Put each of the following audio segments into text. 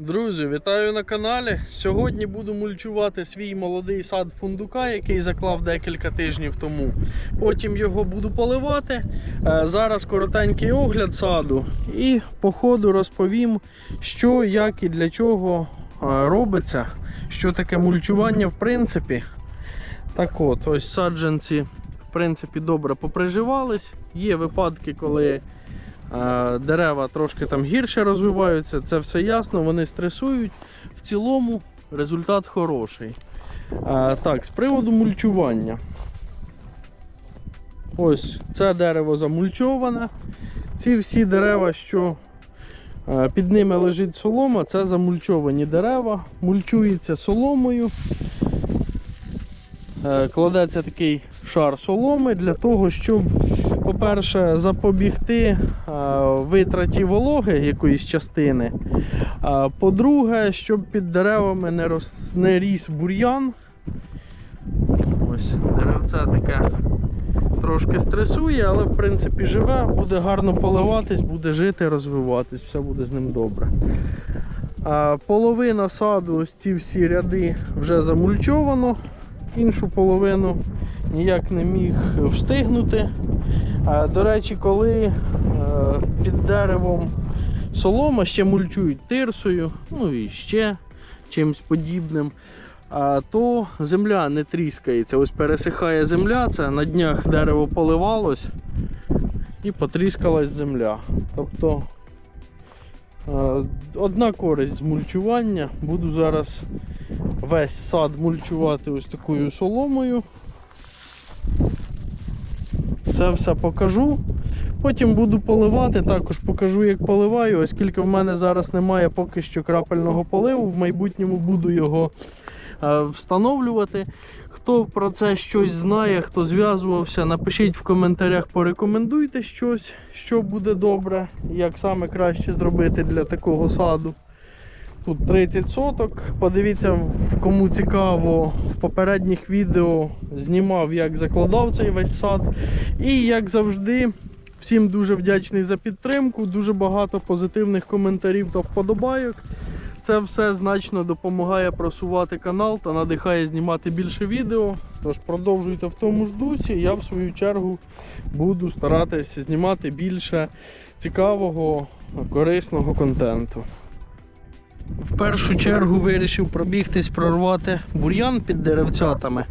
Друзі, вітаю на каналі. Сьогодні буду мульчувати свій молодий сад фундука, який заклав декілька тижнів тому. Потім його буду поливати. Е, Зараз коротенький огляд саду і по ходу розповім, що, як і для чого е, робиться, що таке мульчування в принципі. Так от, ось саджанці в принципі добре поприживались. Є випадки, коли Дерева трошки там гірше розвиваються, це все ясно, вони стресують. В цілому результат хороший. Так, з приводу мульчування. Ось це дерево замульчоване. Ці всі дерева, що під ними лежить солома, це замульчовані дерева, мульчується соломою. Е, Кладеться такий шар соломи для того, щоб по-перше, запобігти е, витраті вологи якоїсь частини. По-друге, щоб під деревами не, рос... не ріс бур'ян. Ось, деревце таке трошки стресує, але в принципі живе, буде гарно поливатись, буде жити, розвиватись, все буде з ним добре. Половина саду, ось ці всі ряди вже замульчовано, іншу половину ніяк не міг встигнути. До речі, коли е, під деревом солома ще мульчують тирсою, ну і ще чимось подібним, то земля не тріскається. Ось пересихає земля, це на днях дерево поливалось і потріскалась земля. Тобто е, одна користь з мульчування. Буду зараз весь сад мульчувати ось такою соломою. Це все покажу. Потім буду поливати, також покажу, як поливаю, оскільки в мене зараз немає поки що крапельного поливу, в майбутньому буду його е, встановлювати. Хто про це щось знає, хто зв'язувався, напишіть в коментарях, порекомендуйте щось, що буде добре, як саме краще зробити для такого саду. Тут 30 соток. Подивіться, кому цікаво, в попередніх відео знімав, як закладав цей весь сад. І як завжди, всім дуже вдячний за підтримку, дуже багато позитивних коментарів та вподобайок. Це все значно допомагає просувати канал та надихає знімати більше відео. Тож продовжуйте в тому ж дусі. Я в свою чергу буду старатися знімати більше цікавого, корисного контенту. В першу чергу вирішив пробігтись, прорвати бур'ян під деревцятами,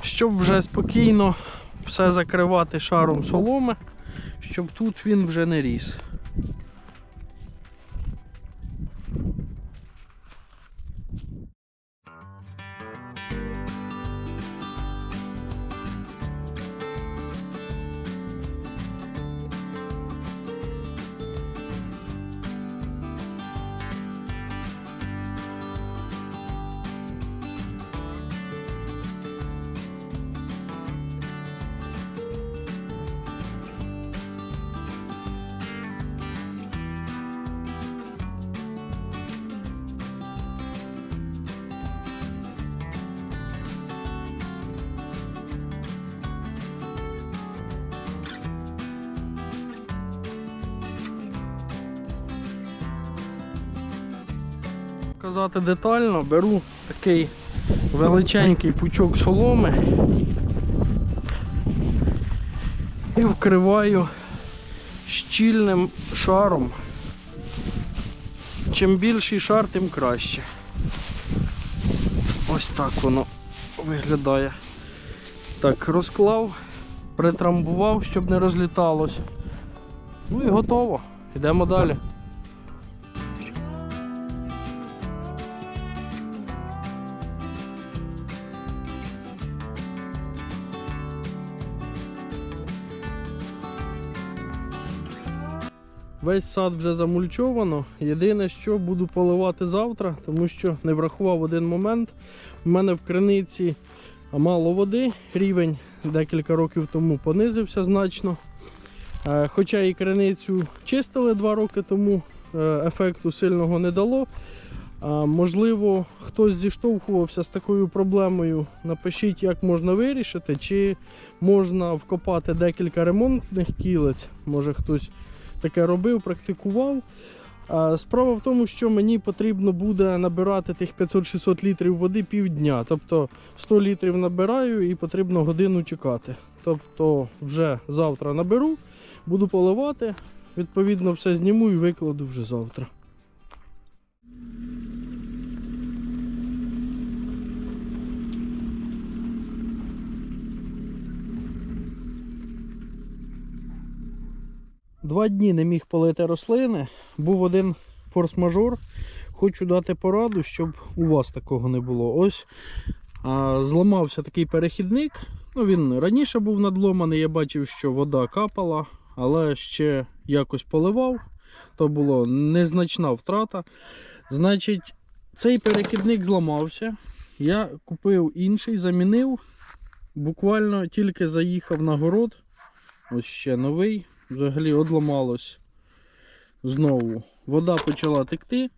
щоб вже спокійно все закривати шаром соломи, щоб тут він вже не ріс. Казати детально, беру такий величенький пучок соломи і вкриваю щільним шаром. Чим більший шар, тим краще. Ось так воно виглядає. Так, розклав, притрамбував, щоб не розліталось. Ну і готово. Йдемо далі. Весь сад вже замульчовано. Єдине, що буду поливати завтра, тому що не врахував один момент. У мене в криниці мало води, рівень декілька років тому понизився значно. Е, Хоча і криницю чистили два роки тому, е, ефекту сильного не дало. Можливо, хтось зіштовхувався з такою проблемою. Напишіть, як можна вирішити, чи можна вкопати декілька ремонтних кілець. Може хтось таке робив, практикував. Справа в тому, що мені потрібно буде набирати тих 500-600 літрів води півдня. Тобто 100 літрів набираю і потрібно годину чекати. Тобто вже завтра наберу, буду поливати, відповідно все зніму і викладу вже завтра. Два дні не міг полити рослини. Був один форс-мажор. Хочу дати пораду, щоб у вас такого не було. Ось а, зламався такий перехідник. Ну, він раніше був надломаний, я бачив, що вода капала, але ще якось поливав. То була незначна втрата. Значить, цей перехідник зламався. Я купив інший, замінив. Буквально тільки заїхав на город. Ось ще новий. Взагалі одламалось знову. Вода почала текти.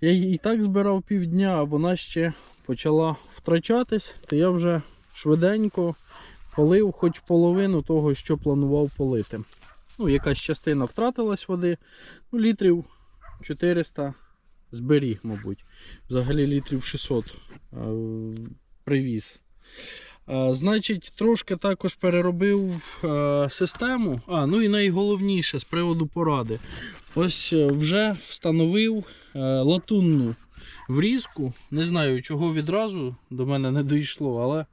Я її і так збирав півдня, а вона ще почала втрачатись, то я вже швиденько полив хоч половину того, що планував полити. Ну, якась частина втратилась води, ну, літрів 400 зберіг, мабуть. Взагалі літрів 600 е, привіз. Значить, трошки також переробив е, систему. А, ну і найголовніше з приводу поради. Ось е, вже встановив е, латунну врізку. Не знаю, чого відразу до мене не дійшло, але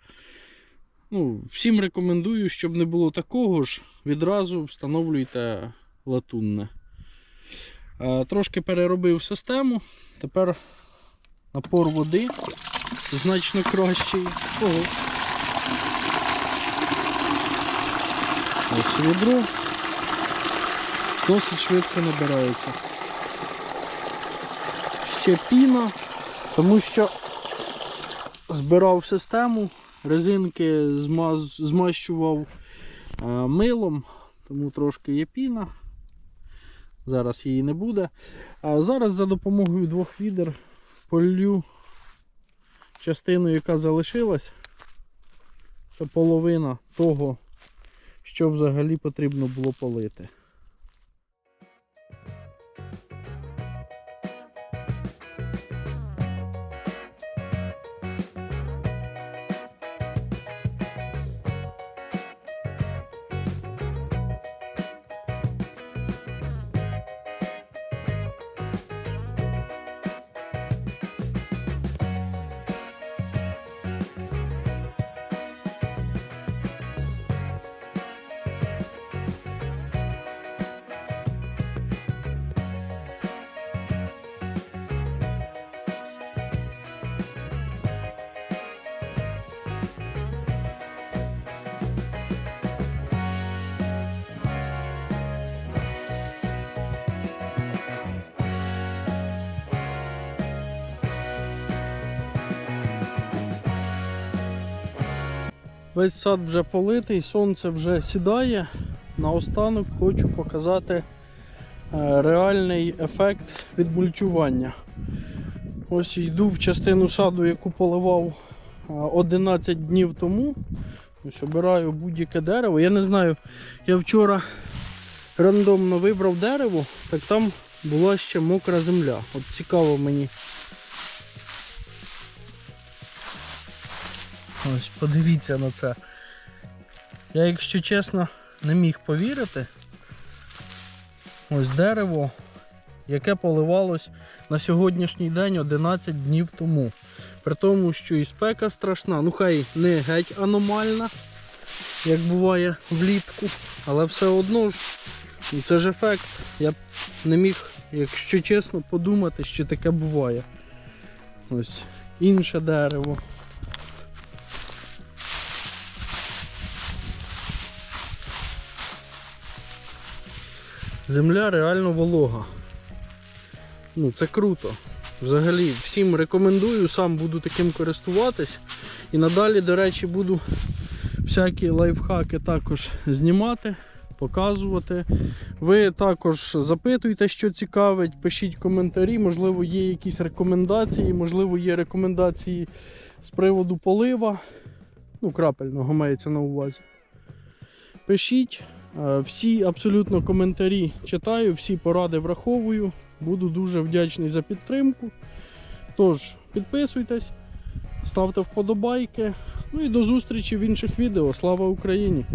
ну, всім рекомендую, щоб не було такого ж, відразу встановлюйте латунне. Трошки переробив систему. Тепер напор води значно кращий. Ого. Ось відро досить швидко набирається. Ще піна, тому що збирав систему, резинки змаз, змащував е, милом, тому трошки є піна. Зараз її не буде. А зараз за допомогою двох відер полю частину, яка залишилась. Це половина того, що взагалі потрібно було полити. Весь сад вже политий, сонце вже сідає. Наостанок хочу показати е, реальний ефект від мульчування. Ось йду в частину саду, яку поливав е, 11 днів тому. Ось обираю будь-яке дерево. Я не знаю, я вчора рандомно вибрав дерево, так там була ще мокра земля. От цікаво мені. Ось, подивіться на це. Я, якщо чесно, не міг повірити. Ось дерево, яке поливалось на сьогоднішній день 11 днів тому. При тому, що і спека страшна, ну хай не геть аномальна, як буває влітку, але все одно ж ну, це ж ефект. Я б не міг, якщо чесно, подумати, що таке буває. Ось інше дерево. Земля реально волога. Ну, це круто. Взагалі, всім рекомендую, сам буду таким користуватись. І надалі, до речі, буду всякі лайфхаки також знімати, показувати. Ви також запитуйте, що цікавить, пишіть коментарі, можливо, є якісь рекомендації, можливо, є рекомендації з приводу полива. Ну, крапельного мається на увазі. Пишіть. Е, Всі абсолютно коментарі читаю, всі поради враховую. Буду дуже вдячний за підтримку. Тож, підписуйтесь, ставте вподобайки. Ну і до зустрічі в інших відео. Слава Україні!